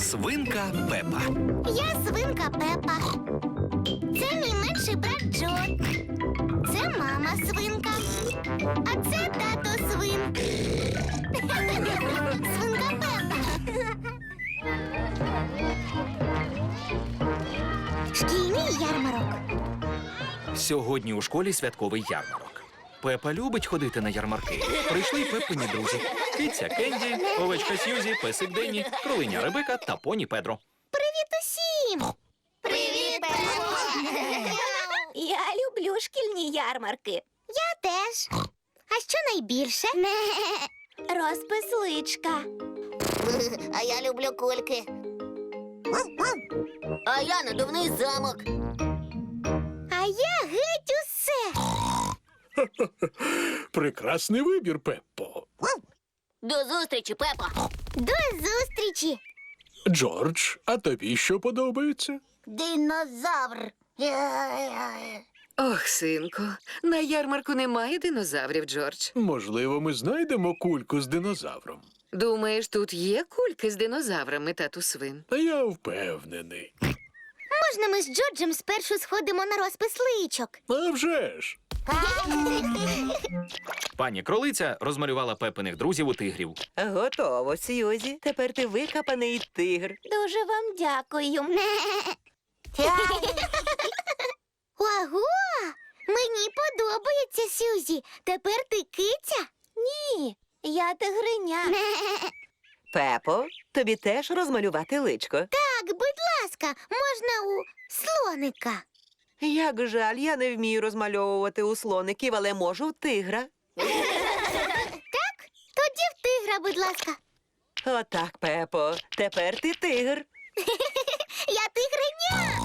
Свинка Пепа. Я свинка Пепа. Це мій менший брат Джо. Це мама свинка. А це тато свин. Свинка Пепа. Шкільний ярмарок. Сьогодні у школі святковий ярмарок. Пепа любить ходити на ярмарки. Прийшли Пепині друзі. Киця Кенді, овечка Сьюзі, песик Денні, кролиня Ребека та поні Педро. Привіт усім! Привіт, Я люблю шкільні ярмарки. Я теж. А що найбільше? Розпис личка. А я люблю кульки. А я надувний замок. Прекрасний вибір, Пеппо. До зустрічі, Пепа. До зустрічі. Джордж, а тобі що подобається? Динозавр. Ох, синку, на ярмарку немає динозаврів, Джордж. Можливо, ми знайдемо кульку з динозавром. Думаєш, тут є кульки з динозаврами, тату свин? Я впевнений. Можна ми з Джорджем спершу сходимо на розпис личок. А вже ж. Пані кролиця розмалювала Пепиних друзів у тигрів. Готово, Сьюзі. Тепер ти викопаний тигр. Дуже вам дякую. Ого! Мені подобається, Сюзі. Тепер ти киця? Ні, я тигриня. Пепо, тобі теж розмалювати личко. Так, будь ласка, можна у слоника. Як жаль, я не вмію розмальовувати у слоників, але можу в тигра. Тоді в тигра, будь ласка. Отак, Пепо. Тепер ти тигр. Я тигриня.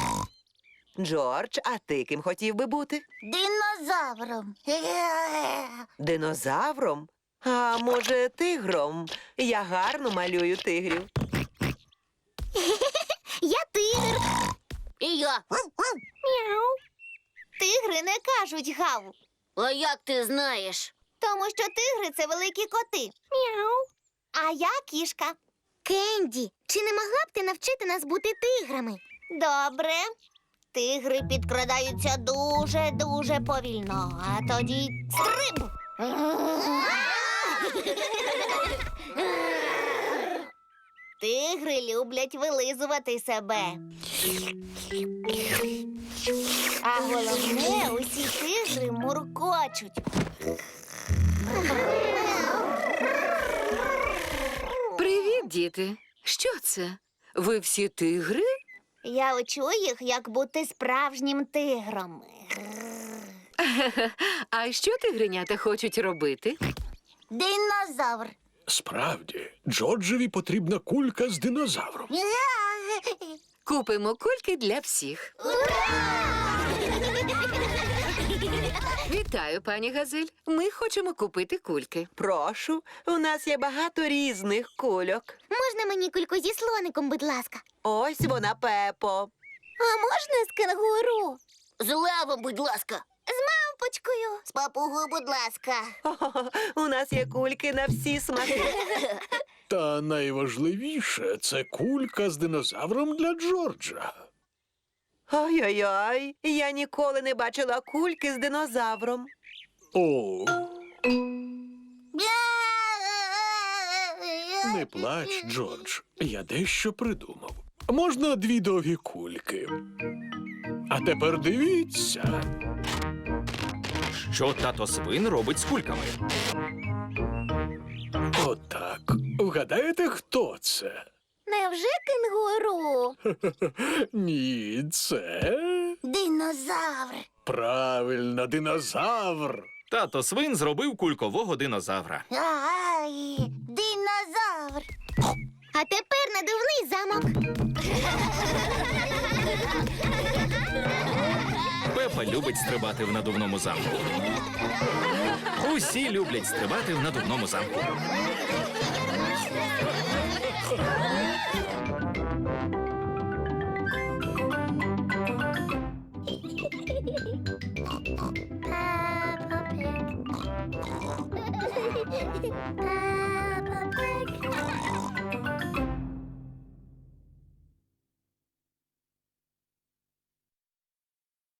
Джордж, а ти ким хотів би бути? Динозавром. Динозавром? А може, тигром? Я гарно малюю тигрів. Я. І я. Мяу. Тигри не кажуть гав. А як ти знаєш? Тому що тигри це великі коти. Мяу. А я кішка. Кенді, чи не могла б ти навчити нас бути тиграми? Добре. Тигри підкрадаються дуже дуже повільно, а тоді стриб. Тигри люблять вилизувати себе. А головне, усі тигри муркочуть. Привіт, діти. Що це? Ви всі тигри? Я учу їх, як бути справжнім тигром. А що тигренята хочуть робити? Динозавр. Справді, Джорджеві потрібна кулька з динозавром. Купимо кульки для всіх. Вітаю, пані Газель. Ми хочемо купити кульки. Прошу, у нас є багато різних кульок. Можна мені кульку зі слоником, будь ласка. Ось вона, Пепо. А можна з кенгуру? З левом, будь ласка. З мавпочкою. З папугою, будь ласка. Хо-хо-хо, У нас є кульки на всі смаки. Та найважливіше це кулька з динозавром для Джорджа. Ой-ой-ой, я ніколи не бачила кульки з динозавром. О, не плач, Джордж. Я дещо придумав. Можна дві довгі кульки. А тепер дивіться. Що тато свин робить з кульками? Отак. Вгадаєте, хто це? Невже кенгуру? Ні, це Динозавр. правильно, динозавр. Тато свин зробив кулькового динозавра. Ай, динозавр. А тепер надувний замок. Пепа любить стрибати в надувному замку. Усі люблять стрибати в надувному замку. Peppa Pig. Peppa Pig.